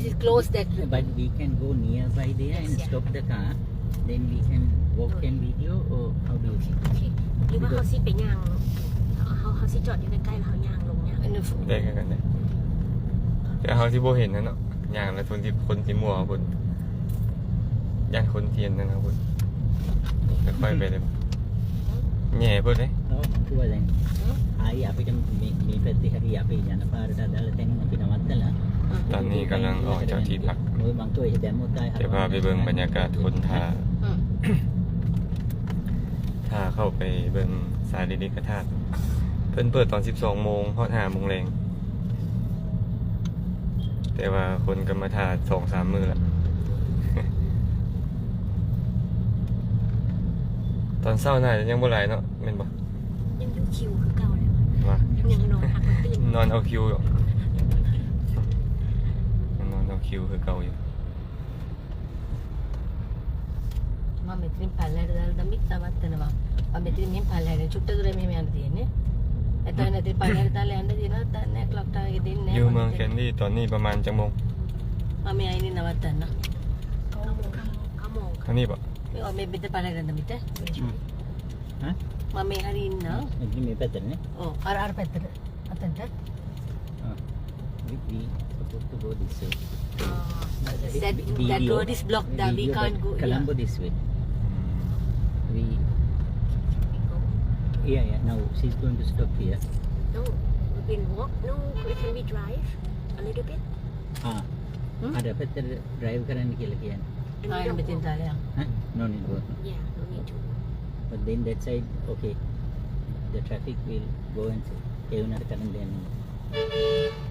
Because it closed that way. But we can go nearby there yes, and yeah. stop the car. Then we can walk and video or how do you think? หรือว่าเขาสิไปย่างเขาเขาสิจอดอยู่ใกล้ๆแล้วเขาย่างลงย่างได้กันกันเลยแต่เขาที่โบเห็นนั่นเนาะย่างแล้วคนที่คนที่มัวคนย่างคนเทียนนั่นนะคุณค่อยๆไปเลยแง่เพื่อนเลยโอ้ช่วยเลย hari apa macam meet meet peti hari apa yang apa ada ada ada tengok macam macam lah ตอนนี้กำลังออกจากที่พัก จะพาไปเบิ่งบรรยากาศคนท่าท่าเข้าไปเบิ่งสาริริกธาตุเพิ่นเปิดตอน 12 โมงฮอดหาโมงแรง แต่ว่าคนกำรรมฐาสองสามมือละ ตอนเศร้าหน่าจะยังบ่ไหลายเนาะเป็นบ่ยังอยู่คิวคือเก่าเลยวมายังนอนพักตื่นนอนเอาคิวอยู่ คิวคือเก่าอยู่ මම මෙතනින් පල්ලයට දාලා දමිත් නවත්තනවා. මම මෙතනින් මෙහෙන් පල්ලයට චුට්ටක් දුර මෙහෙම යන්න තියෙන්නේ. එතන ඉතින් පල්ලයට දාලා යන්න තියෙනවා. දන්නේ නැහැ ක්ලොක් ටවර් එකේ දෙන්නේ อยู่ නැහැ. เมืองแคนดี้ตอนนี้ประมาณจังโมง මම අයිනේ නවත්තන්න. เก้าโมงเก้าโมง ทางนี้ปะ මේ ඔය මේ බෙද පල්ලයට දමිත්. හා මම මේ හරි ඉන්නවා. ඉතින් මේ පැත්තනේ ඔව් අර අර පැත්තට. අතන්ට. We supposed to go this way. Uh, it, that, BB, that road is blocked, that we can't go. but Colombo this way. Hmm. We, go. yeah, yeah, now she's going to stop here. No, we can walk. No, we can we drive a little bit? Ah, hmm? ada better drive karan ke lagian. Kain betin tali ang. Huh? No need to. Yeah, no need to. But then that side, okay, the traffic will go and say, kayo na karan din. Thank you.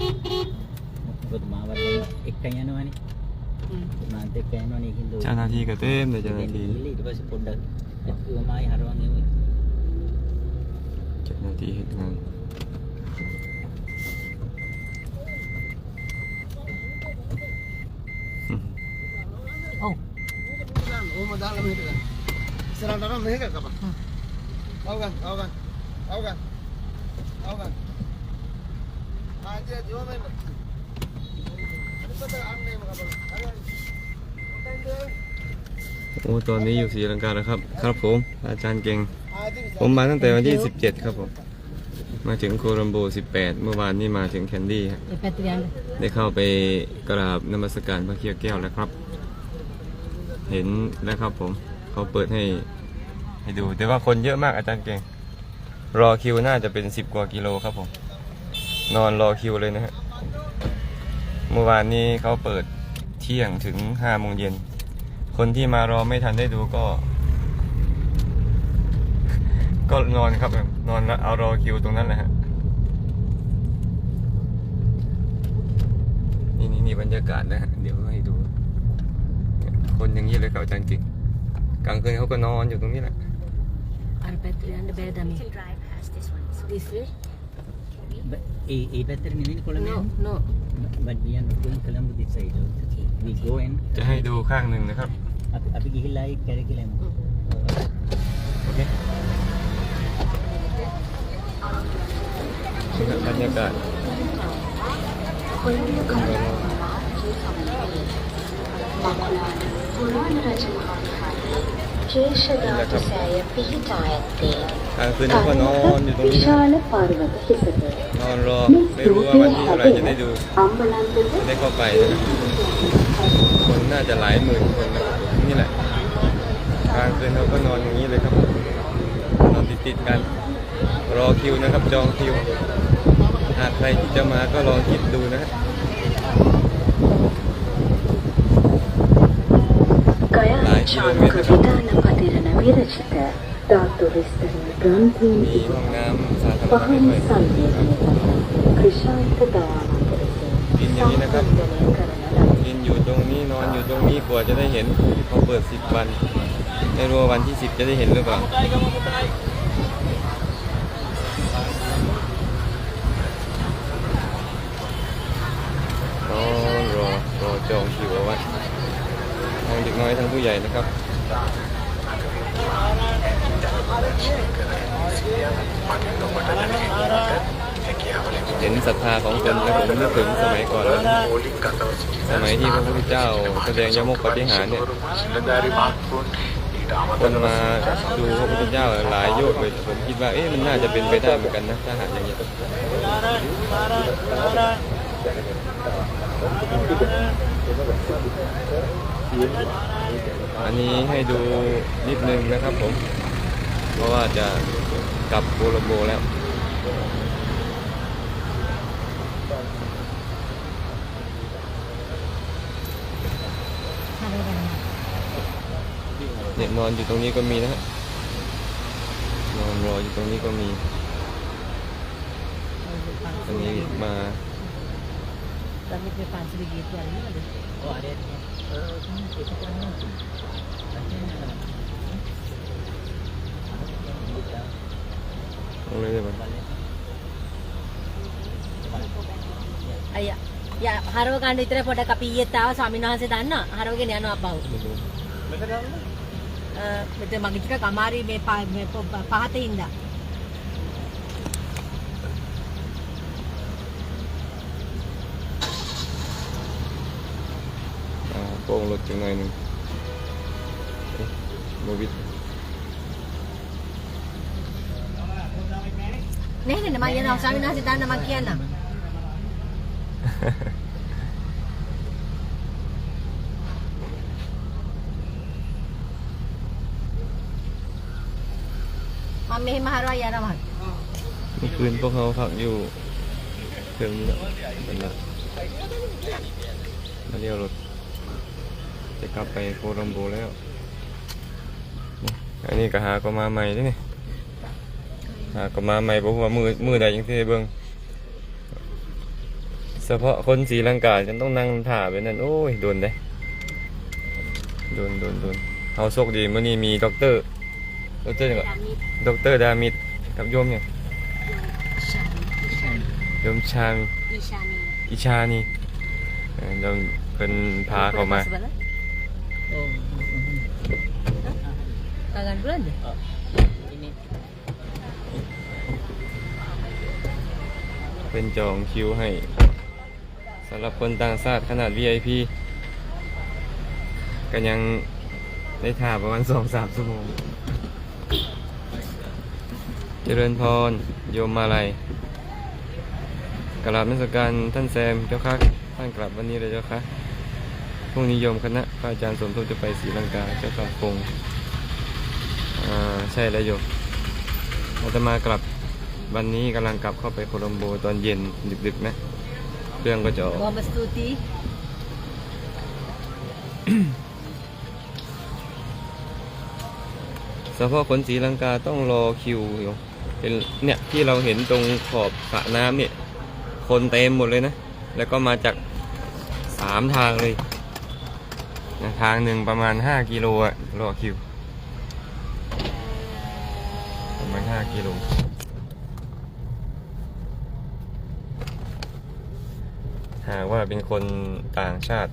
Oh. oh, mau dalam itu kan? Serang dalam mereka kapan? Aku kan, aku kan. kan, kan? โอ้ตอนนี้อยู่สีลังกาแล้วครับ ครับผม อาจารย์เก่ง ผมมาตั้งแต่วันที่ 17 ครับผม มาถึงโคลัมโบ 18 เมื่อวานนี้มาถึงแคนดี้ครับได้เข้าไปกราบนมัสการพระเคียวแก้วแล้วครับ เห็นแล้วครับผม เขาเปิดให้ให้ดู แต่ว่าคนเยอะมากอาจารย์เก่ง รอคิวน่าจะเป็น 10 กว่ากิโลครับผม นอนรอคิวเลยนะฮะ เมื่อวานนี้เขาเปิดเที่ยงถึงห้าโมงเย็น คนที่มารอไม่ทันได้ดูก็ ก็นอนครับ นอนเอารอคิวตรงนั้นแหละฮะ นี่นี่นี่บรรยากาศนะฮะ เดี๋ยวให้ดู คนอย่างนี้เลยเรัาจารย์จริงกลางคืนเขาก็นอนอยู่ตรงนี้แหละ Arbeit lernen bei der This way? a, a better meal in Colombia? No, no. But we are not going Colombo this side. Okay. We go and จะให้ดูข้างหนึ่งนะครับ up up gigil like curriculum. Okay. นี่ครับบรรยากาศนี่แหละครับกลางคืนก็นอนอยู่ตรงนี้ ವಿಶಾಲ ಪಾರ್ವತ ಹೆಸರು นอนรอไม่รู้ว่าวันที่เท่าไหร่จะได้ดูจะได้เข้าไปนะคนน่าจะหลายหมื่นคนนะนี่แหละกลางคืนเราก็นอนอย่างนี้เลยครับนอนติดๆกัน รอคิวนะครับ จองคิวหากใครที่จะมาก็ลองคิดดูนะหลายกิโลเมตรนะครับมีห้องน้ำ Вагоны соответствуют к решающим กินอย่างนี้นะครับ กินอยู่ตรงนี้นอนอยู่ตรงนี้กว่าจะได้เห็นพอเปิดสิบวันในรัววันที่สิบจะได้เห็นหรือเปล่า รอรอรอจองคิวเอาไว้ทั้งเด็กน้อยทั้งผู้ใหญ่นะครับ เห็นศรัทธาของคนนะผมนึกถึงสมัยก่อนนะสมัยที่พระพุทธเจ้าแสดงยมกปฏิหารเนี่ยคนมาดูพระพุทธเจ้าหลายโยชน์เลยผมคิดว่าเอ๊ะมันน่าจะเป็นไปได้เหมือนกันนะถ้าหากอย่างนี้อันนี้ให้ดูนิดนึงนะครับผม เพราะว่าจะกลับโคลัมโบแล้วเนี่ยนอนอยู่ตรงนี้ก็มีนะฮะนอนรออยู่ตรงนี้ก็มีอันนี้มา Damit may pansri gitu hari ini ada. Oh ada ni. boleh ya, haru kan di tre pada kapi ye tau nah se dana, haru gini anu apa? Betul. Betul. Eh, betul. Mungkin juga kamari me pa me po pa indah. Ah, Pong lo tinggal ini. Eh, Nene naman yan ako. Sabi na si Dana naman kaya na. Mami maharo yan naman. เมื่อคืนพวกเขาพักอยู่เพิ่มนี้ะเป็นละมาเรียวรถจะกลับไปโคลัมโบแล้วอันนี้กะหาก็มาใหม่ด้วยนี่ หาก็มาใหม่บอกว่ามือมือใดยังที่ได้เบิ่งเฉพาะคนสีลังกาฉันต้องนั่งถ่าไปนั่นโอ้ยโดนได้โดนโดนโดนเขาโชคดีมื่อนี้มีด็อกเตอร์ด็อกเตอร์เนี่ยงก็ดามิดด็อกเตอร์ดามิดกับโยมเนี่ยชานีอิชานีโยมชาญอิชานีอิชานี่เอ่อโยมเพิ่นพาเขามา Sebelah. Oh. Tangan bulan je. Oh. Ini. เป็นจองคิวให้สำหรับคนต่างชาติขนาด VIP ก็ยังได้ถ่าประมาณ2-3ชั่วโมง เจริญพร โยมมาลัยกราบนมัสการท่านแซมเจ้าค่ะท่านกลับวันนี้เลยเจ้าค่ะพรุ่งนี้โยมคณะพระอาจารย์สมทบจะไปศรีลังกาเจ้าค่ะคงอ่าใช่แล้วโยมอาตมากลับ วันนี้กำลังกลับเข้าไปโคลัมโบตอนเย็นดึกๆนะเครื่องก็จะออก Muhammad Stuti. เฉพาะคนศรีลังกาต้องรอคิวอยู่เป็นเนี่ยที่เราเห็นตรงขอบสระน้ำเนี่ย คนเต็มหมดเลยนะ แล้วก็มาจากสามทางเลยนะทางหนึ่งประมาณห้ากิโลอะรอคิว ประมาณห้ากิโลหากว่าเป็นคนต่างชาติ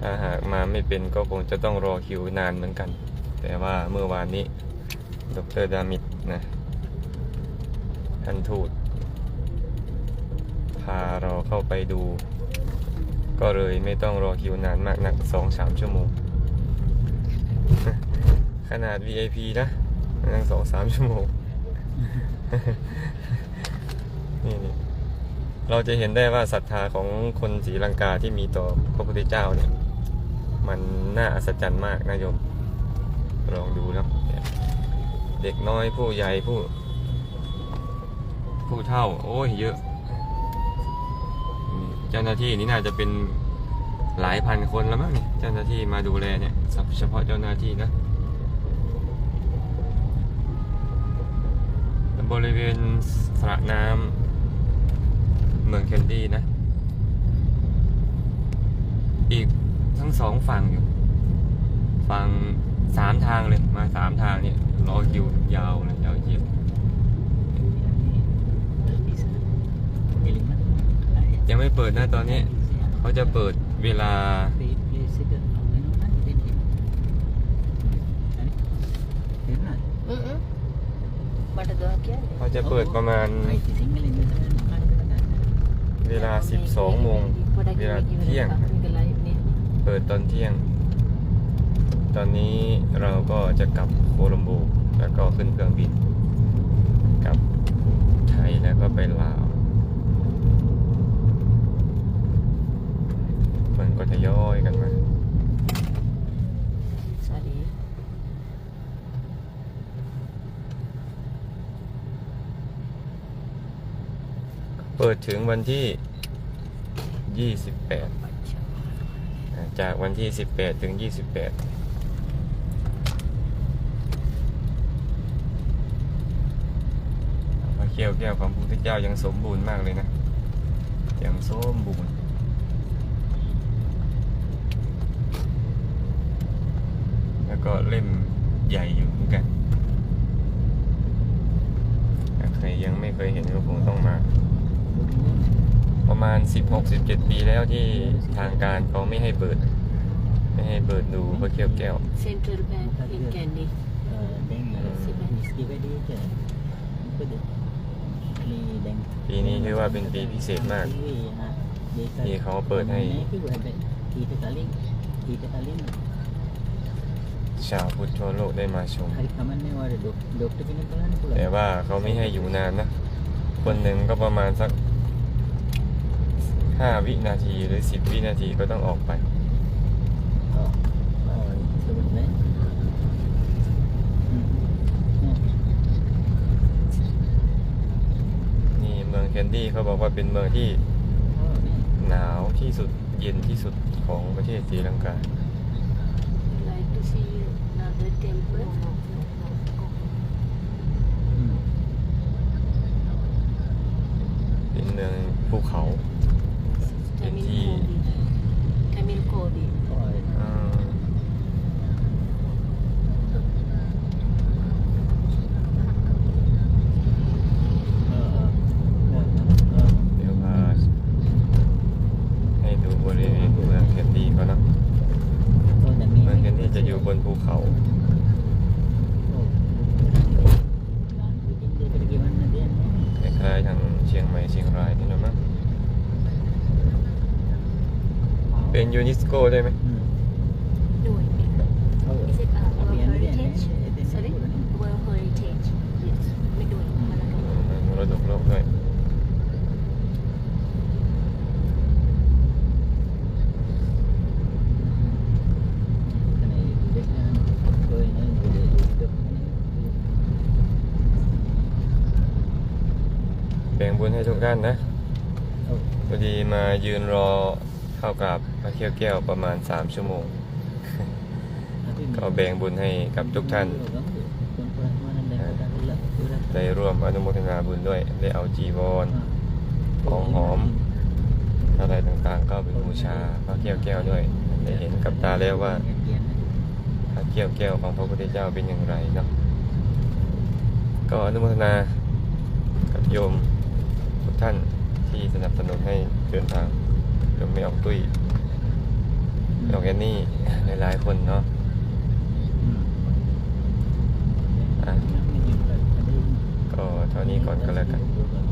ถ้าหากมาไม่เป็นก็คงจะต้องรอคิวนานเหมือนกัน แต่ว่าเมื่อวานนี้ดรดามิดนะท่านทูตพาเราเข้าไปดู ก็เลยไม่ต้องรอคิวนานมากนักสองสามชั่วโมง ขนาด VIP นะนั่งสองสามชั่วโมง นี่นี่ เราจะเห็นได้ว่าศรัทธาของคนศรีลังกาที่มีต่อพระพุทธเจ้าเนี่ย มันน่าอัศจรรย์มากนะโยม ลองดูนะเด็กน้อยผู้ใหญ่ผู้ ผู้เฒ่า โอ้ยเยอะ เจ้าหน้าที่นี่น่าจะเป็นหลายพันคนแล้วมั้งเนี่ยเจ้าหน้าที่มาดูแลเนี่ยเฉพาะเจ้าหน้าที่นะบริเวณสระน้ำ เมืองแคนดี้นะ อีกทั้งสองฝั่งอยู่ ฝั่งสามทางเลยมาสามทางเนี่ยรอคิวยาวเลยยาวเหยียด Tak bisa. Pilih mana? Ah, ya. ยังไม่เปิดนะตอนนี้ เขาจะเปิดเวลา Pilih pilih sikit. Oh, ini mana? Ini. Hmm. Ini. Ini mana? Mm-mm. Mata doa kian. เขาจะเปิดประมาณ IT single ini. เวลา 12โมงเวลาเที่ยง เปิดตอนเที่ยง ตอนนี้เราก็จะกลับโคลัมโบ แล้วก็ขึ้นเครื่องบินกลับไทยแล้วก็ไปลาวมันก็ทยอยกันมา สวัสดี เปิดถึงวันที่ 28 จากวันที่ 18 ถึง 28พระเขี้ยวแก้วของพระพุทธเจ้ายังสมบูรณ์มากเลยนะยังสมบูรณ์แล้วก็เล่มใหญ่อยู่เหมือนกันใครยังไม่เคยเห็นก็คงต้องมา ประมาณ 16-17 ปีแล้วที่ทางการเขาไม่ให้เปิด ไม่ให้เปิดดูพระเขี้ยวแก้ว Central Bank in Kandy Uh, then uh, he's divided uh, apa dia? Ni dan ปีนี้ถือว่าเป็นปีพิเศษมาก ที่เขาเปิดให้ kita kali kita kali ชาวพุทธทั่วโลกได้มาชม hari kaman ni ada dok doktor kena kalan pula แต่ว่าเขาไม่ให้อยู่นานนะ คนหนึ่งก็ประมาณสัก 5วินาทีหรือ10วินาทีก็ต้องออกไป oh oh sebenarnya hmm. Hmm. นี่เมืองแคนดี้เขาบอกว่าเป็นเมืองที่ oh ni หนาวที่สุดเย็นที่สุดของประเทศศรีลังกา like to see another temple hmm. เป็นเมืองภูเขา Camille Cody. Camille Cody. โกได้ไหม hmm. ด้วย oh Is it uh, tapi World yang dia ni Heritage dia Sorry World Heritage Yes ไม่ด้วยมาแล้วกันอืมมรดกโลกด้วย kena duit kan kau ini boleh hidup ni แบ่งบุญให้ทุกท่านนะ oh พอดีมายืนรอ เข้ากราบพระเขี้ยวแก้วประมาณ 3 ชั่วโมง tapi ก็แบ่งบุญให้กับทุกท่าน ได้ร่วมอนุโมทนาบุญด้วย ได้เอาจีวรของหอม อะไรต่างๆ ก็ไปบูชาพระเขี้ยวแก้วด้วย ได้เห็นกับตาแล้วว่าพระเขี้ยวแก้วของพระพุทธเจ้าเป็นอย่างไรเนาะก็อนุโมทนากับโยมทุกท่านที่สนับสนุนให้เดินทาง โยมไม่ออกตุ้ยไม่ออกแอนนี่หลายๆคนเนาะอะก็เท่านี้ก่อนก็แล้วกันกัน